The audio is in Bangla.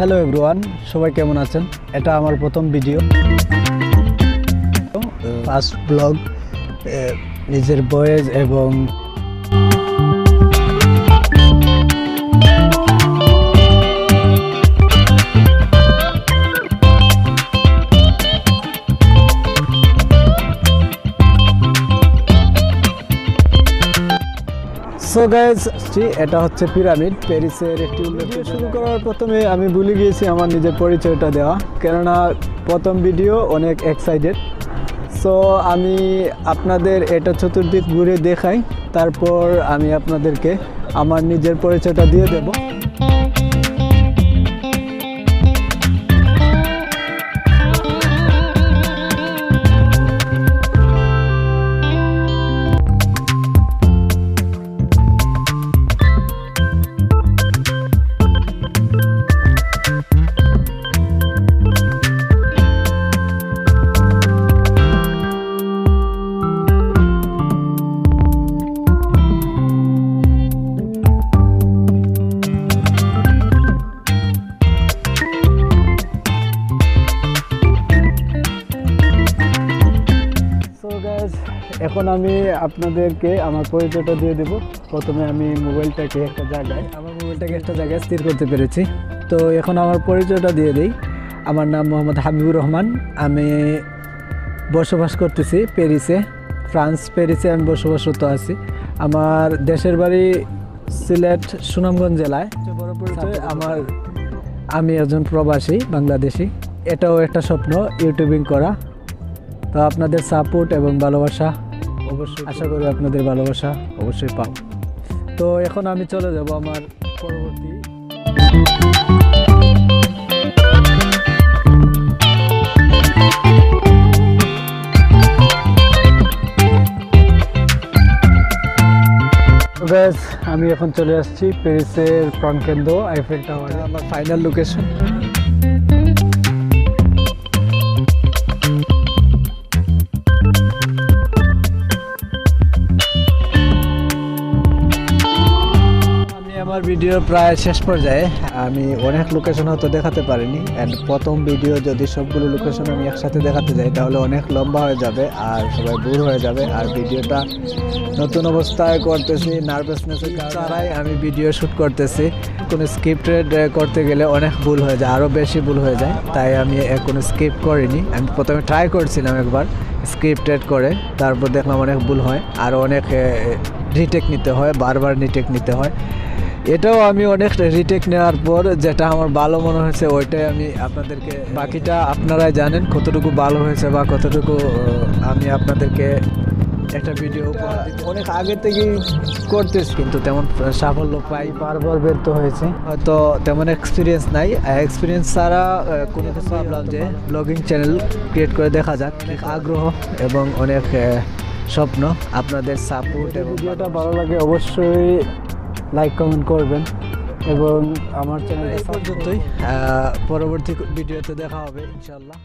হ্যালো এভরিওয়ান সবাই কেমন আছেন? এটা আমার প্রথম ভিডিও ফার্স্ট ব্লগ নিজের বয়েজ এবং সো গাইজ এটা হচ্ছে পিরামিড প্যারিসের একটি উল্লেখ। শুরু করার প্রথমে আমি ভুলে গিয়েছি আমার নিজের পরিচয়টা দেওয়া। কেননা প্রথম ভিডিও অনেক এক্সাইটেড সো আমি আপনাদের এটা চতুর্দিক ঘুরে দেখাই, তারপর আমি আপনাদেরকে আমার নিজের পরিচয়টা দিয়ে দেব। এখন আমি আপনাদেরকে আমার পরিচয়টা দিয়ে দেব। প্রথমে আমি মোবাইলটাকে একটা জায়গায়, আমার মোবাইলটাকে একটা জায়গায় স্থির করতে পেরেছি। তো এখন আমার পরিচয়টা দিয়ে দিই। আমার নাম মোহাম্মদ হাবিবুর রহমান। আমি বসবাস করতেছি প্যারিসে, ফ্রান্স প্যারিসে আমি বসবাসরত আছি। আমার দেশের বাড়ি সিলেট, সুনামগঞ্জ জেলায়। বড় পরিচয়, আমার আমি একজন প্রবাসী, বাংলাদেশি। এটাও একটা স্বপ্ন, ইউটিউবিং করা। তো আপনাদের সাপোর্ট এবং ভালোবাসা অবশ্যই। আশা করি আপনাদের ভালোবাসা অবশ্যই পাও তো এখন আমি চলে যাব আমার পরবর্তী ব্যাস আমি এখন চলে আসছি প্যারিসের প্রাণকেন্দ্র আইফেল টাওয়ারে আমার ফাইনাল লোকেশন আমার ভিডিও প্রায় শেষ পর্যায়ে। আমি অনেক লোকেশন হয়তো দেখাতে পারিনি। অ্যান্ড প্রথম ভিডিও যদি সবগুলো লোকেশন আমি একসাথে দেখাতে যাই, তাহলে অনেক লম্বা হয়ে যাবে আর সবাই দূর হয়ে যাবে। আর ভিডিওটা নতুন অবস্থায় করতেছি নার্ভাসনেসের ছাড়াই আমি ভিডিও শ্যুট করতেছি। কোনো স্ক্রিপ্টেড করতে গেলে অনেক ভুল হয়ে যায় আরও বেশি ভুল হয়ে যায়। তাই আমি কোনো স্ক্রিপ্ট করিনি। আমি প্রথমে ট্রাই করছিলাম একবার স্ক্রিপ্টেড করে। তারপর দেখলাম অনেক ভুল হয়। আর অনেক রিটেক নিতে হয়, বারবার রিটেক নিতে হয়। এটাও আমি অনেক রিটেক নেওয়ার পর যেটা আমার ভালো মনে হয়েছে, ওইটাই আমি আপনাদেরকে, বাকিটা আপনারাই জানেন কতটুকু ভালো হয়েছে বা কতটুকু আমি আপনাদেরকে একটা ভিডিও অনেক আগে থেকেই করতেছি, কিন্তু তেমন সাফল্য পাই বারবার ব্যর্থ হয়েছে। হয়তো তেমন এক্সপিরিয়েন্স নাই। এক্সপিরিয়েন্স ছাড়া কোনো কিছু ভাবলাম যে ব্লগিং চ্যানেল ক্রিয়েট করে দেখা যাক। অনেক আগ্রহ এবং অনেক স্বপ্ন। আপনাদের সাপোর্ট এবং ভিডিওটা ভালো লাগে, অবশ্যই লাইক কমেন্ট করবেন। এবং আমার চ্যানেল পর্যন্তই। পরবর্তী ভিডিওতে দেখা হবে ইনশাল্লাহ